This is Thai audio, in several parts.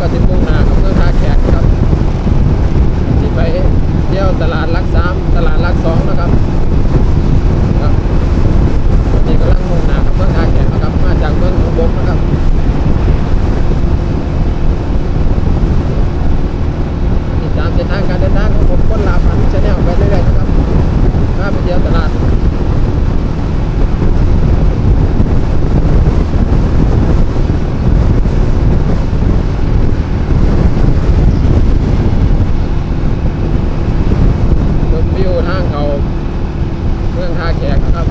ก็ถึงมุ่งหน้าของเมืองท่าแขกนะครับที่ไปเที่ยวตลาดหลักสามตลาดหลักสองนะครับครับตอนนี้กำลังมุ่งหน้าของเมืองท่าแขกนะครับ มาจากเมืองหนองบกนะครับติดตามเส้นทางการเดินทางของผมคนลาพันชาแนลไปเรื่อยๆนะครับมาไปเที่ยวตลาด ชมวิวทางเขาเมืองท่าแขกนะครับ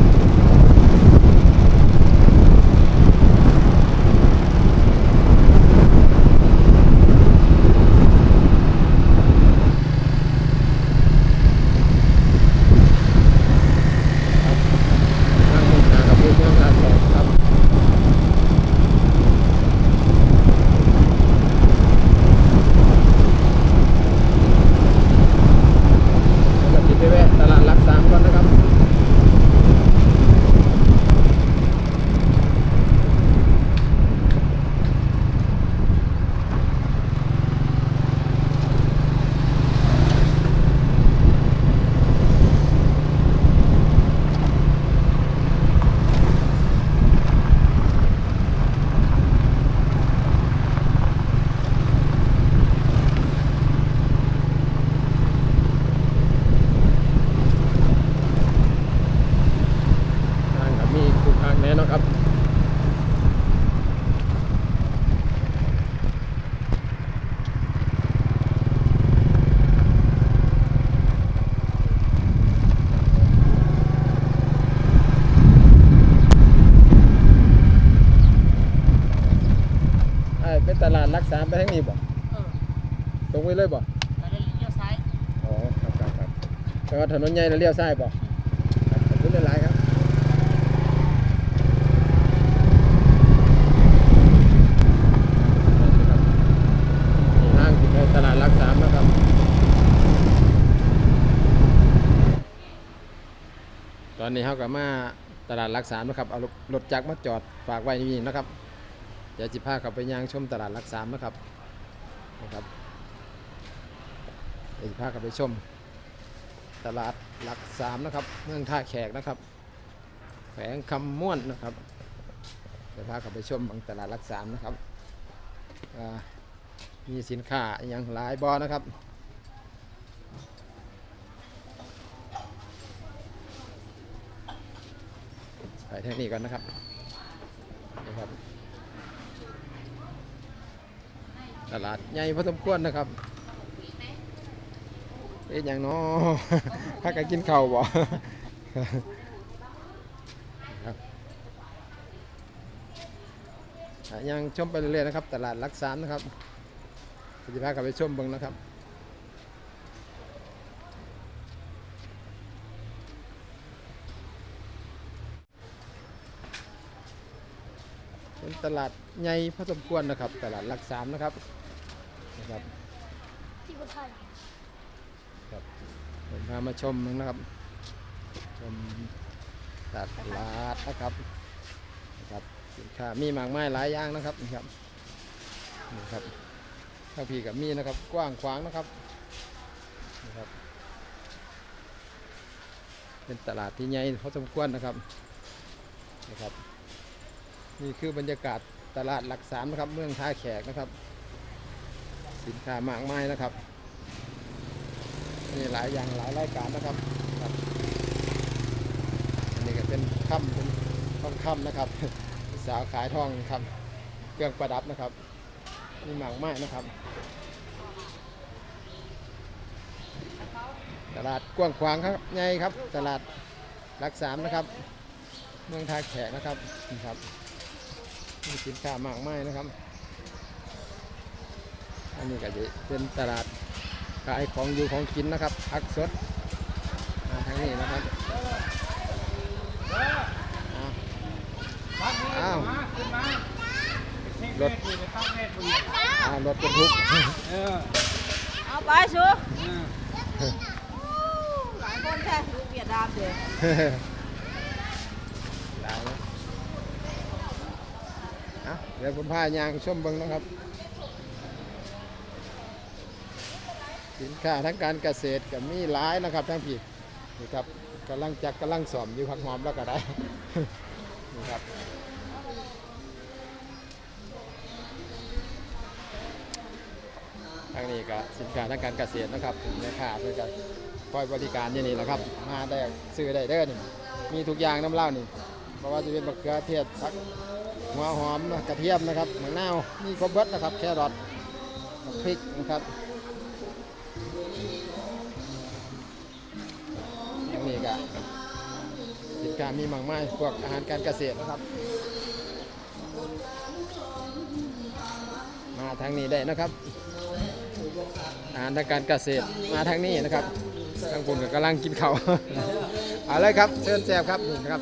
ทางมุ่งหน้ากับเมืองท่าแขกครับ แล้วก็ติดไปแวะตลาดหลักสามก่อนนะครับ ทางกับมีคูทางแน่เนาะครับ ไอ้ เป็นตลาดรักษาไปทางนี้บ่เออตรงไปเลยบ่แล้วเลี้ยวซ้ายอ๋อครับครับครับแต่ว่าถนนใหญ่แล้วเลี้ยวซ้ายบ่ครับขอบคุณหลายๆครับนี่ห้างที่ในตลาดรักสามนะครับตอนนี้เขาก็มาตลาดรักสามนะครับเอารถจักรมาจอดฝากไว้นี่นะครับ เดี๋ยวจิพาเขาไปย่างชมตลาดรักสามนะครับนะครับเดี๋ยวจะพากันไปชม ตลาดหลักสามนะครับเมืองท่าแขกนะครับแขวงคำม่วนนะครับเดี๋ยวพากันไปชมบางตลาดหลักสามนะครับมีสินค้าอย่างหลายบอนะครับไปทางนี้กันนะครับนะครับ ตลาดใหญ่พอสมควรนะครับเอ๊ะอย่างน้อพักกันกินข้าวบ่ครับอะยังชมไปเรื่อยๆนะครับ ตลาดรักสามนะครับจะพากันไปชมเบิ่งนะครับ เป็น ตลาดใหญ่พอสมควรนะครับ ตลาดรักสามนะครับนะครับที่พุทธไทยผมพามาชมนะครับชมตลาดนะครับนะครับสินค้ามีมากมายหลายอย่างนะครับนี่ครับนี่ครับข้างพี่กับมีนะครับกว้างขวางนะครับนะครับ เป็นตลาดที่ใหญ่พอสมควรนะครับนะครับ นี่คือบรรยากาศตลาดหลักสามนะครับ เมืองท่าแขกนะครับ สินค้ามากมายนะครับมีหลายอย่างหลายรายการนะครับครับอันนี้ก็เป็นค่ำเป็นทองค่ำนะครับ สาวขายทองครับเครื่องประดับนะครับมีหมากไม้นะครับ ตลาดกว้างขวางครับใหญ่ครับ ตลาดรักสามนะครับ เมืองท่าแขกนะครับนี่ครับ มีสินค้ามากไม้นะครับ อันนี้ก็จะเป็นตลาดขายของอยู่ของกินนะครับผักสดมาทางนี้นะครับอ้าวอ้าวรถอ้าวรถบรรทุกเออเอาไปชูเออหลายคนแท้ลูกเวียดนามเด้อ หลายนะอะ เดี๋ยวผมพายางชมเบิ้งนะครับ สินค้าทั้งการเกษตรกับมีหลายนะครับทั้งพี่นี่ครับกำลังจักกำลังสอมอยู่ผักหอมแล้วก็ได้นี่ครับทางนี้ก็สินค้าทางการเกษตรนะครับแม่ค้าเพื่อจะคอยบริการอย่างนี้แหละครับมาได้ซื้อได้เด้อนี่มีทุกอย่างน้ำเล้านี่เพราะว่าจะเป็นมะเขือเทศผัก หัวหอมกระเทียมนะครับมะนาวมีครบเบิดนะครับ แครอทพริกนะครับย่างนี้ก็สินค้ามีมากมายพวกอาหารการเกษตรนะครับ มาทางนี้ได้นะครับ อาหารทางการเกษตรมาทางนี้นะครับทางคุณก็กำลังกินเขาเอาเลยครับ เชิญแซบครับนี่นะครับ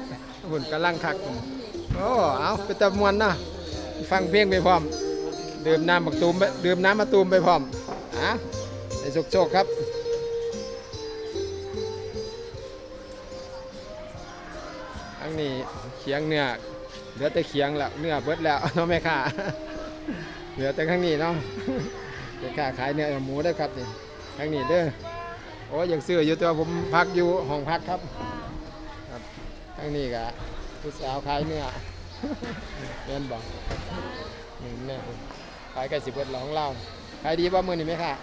คุณกำลังคัก โอ้เอาเป็นตะมวนนะฟังเพลงไปพร้อมดื่มน้ำบักตูมดื่มน้ำมะตูมไปพร้อมอะไอ้โชคครับทั้งนี้เคียงเนื้อเหลือแต่เคียงแล้วเนื้อเบิดแล้วเนาะแม่ค้าเหลือแต่ข้างนี้เนาะแม่ค้าขายเนื้อหมูได้ครับนี่ข้างนี้เด้อโอ้ยังซื้ออยู่ตัวผมพักอยู่ห้องพักครับครับข้างนี้ก็ ผู้สาวขายเนื้อเงินบอกนี่แน่ขายไก่สิบเบิดแล้วของเราขายดีป่ะมือนี่ไหมค่ะ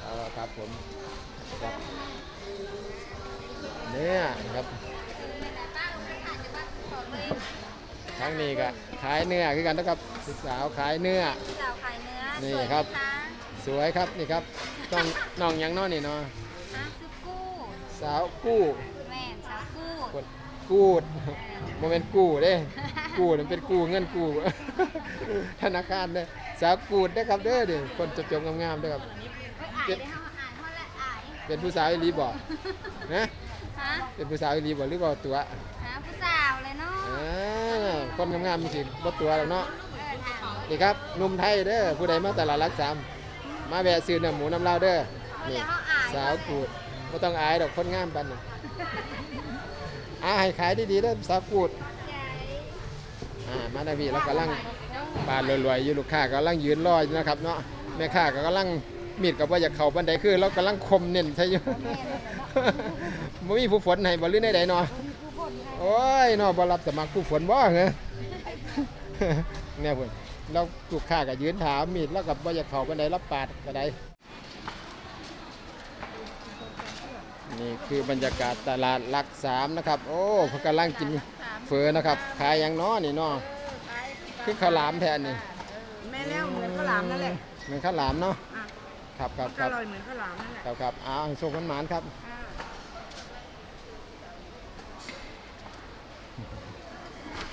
เอาละครับผมครับเนี่ยครับทั้งนี้ก็ขายเนื้อคือกันนะครับศึกสาวขายเนื้อสาวขายเนื้อนี่สวยไหมครับะสวยครับนี่ครับน้องน้องหยังเน้อนี่เนาะฮะซื้อกู้สาวกู้แม่นสาวกู้ กดกู้ดโมเมนกู้เด้ กู้นี่เป็นกู้เงินกู้ธนาคารเด้อสาวกูดนะครับเด้อเด้คนจบๆงามๆเด้อครับเฮ้ยอายได้เขาอ่านเท่าไรอายเป็นผู้สาวอีหลีบ่นะฮะเป็นผู้สาวอีหลีบ่หรือบ่ตัวหาผู้สาวเลยเนาะอ่าคนงามๆมีสิบ่ตัวแล้วเนาะ เออถามนี่ครับหนุ่มไทยเด้อผู้ใดมาตลาดรักสามมาแวะซื้อเนื้อหมูน้ำเล่าวเด้อนี่เดี๋ยวเขาอ่านสาวกูดไม่ต้องอายดอกคนงามปันนี่ อาให้ขายดีๆเด้อสาวกูดอ่ามาได้พี่แล้วกำลังปานรวยๆอยู่ลูกค้ากำลังยืนรออยู่นะครับเนาะแม่ค้าก็กำลังมีดกับว่าอยากเข้าบันไดคือเรากำลังคมเน้นใช่อยู่บ่มีผู้ฝนให้บ่หรือในใดเนาะโอ้ยเนาะบ่รับสมัครผู้ฝนบ่เหรอเนี่ยพุ่นเราลูกค้าก็ยืนถามมีดแล้วกับว่าอยากเข้าบันไดรับปาดก็ได้ นี่คือบรรยากาศตลาดหลักสามนะครับ โอ้เพนกำลังกินเฟอนะครับ ขายหยังน้อนี่เนาะคือข้าวหลามแทนนี่แม่แล้วเหมือนข้าวหลามนั่นแหละเหมือนข้าวหลามเนาะอะครับครับคอรับร่อยเหมือนข้าวหลามนั่นแหละครับครับเอาให้โชคมันหมานครับอ่า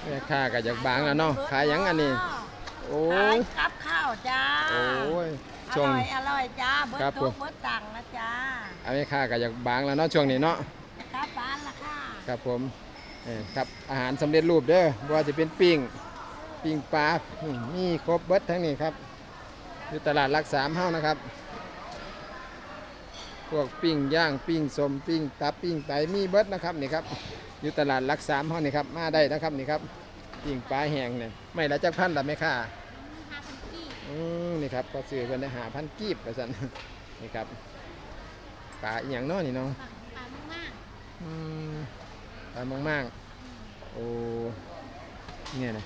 แม่ค้าก็อยากบางแล้วเนาะขายหยังอันนี้โอ้ขายยครับข้าวจ้าโอ้ยอ ช่วงร่อยอร่อยจ้าเบิร์ครับดผทุมกเบิร์ดตังค์นะจ้าเอาแม่ค้าก็อยากบางแล้วเนาะช่วงนี้เนาะ ครับบ้านละค่ะครับผมเออครับอาหารสำเร็จรูปเด้อบ่ว่าจะเป็นปิ้งปิ้งปลาอืมมีครบเบิดทั้งนี้ครับอยู่ตลาดหลักสามเฮานะครับ พวกปิ้งย่างปิ้งสมปิ้งตับปิ้งไตมีเบิดนะครับนี่ครับอยู่ตลาดหลักสามเฮานี่ครับมาได้นะครับนี่ครับปิ้งปลาแห้งเนี่ยไม่ละจักพันละแม่ค้าห้าพันกี่ อืมนี่ครับก็ซื้อกันได้หาพันกีบไปสันนี่ครับปลาอหย่างเน้อนี่เนาะปลามากอืมปลามากๆโอ้เนี่ยนะ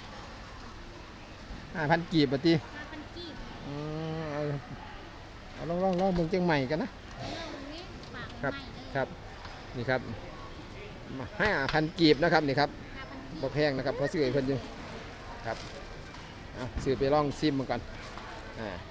ห้าพันกีบปะติๆห้าพันกี่อืมเอาเอาลองลองลองเมืองเชียงใหม่กันนะเรื่องนี้ปากครับใหม่เลยครับนี่ครับห้าพันกีบนะครับนี่ครับห้าพันกี่บ่แพงนะครับเพราะซื้อให้เพิ่นอยู่ครับเอาซื้อไปลองซิมมันก่อน อ่า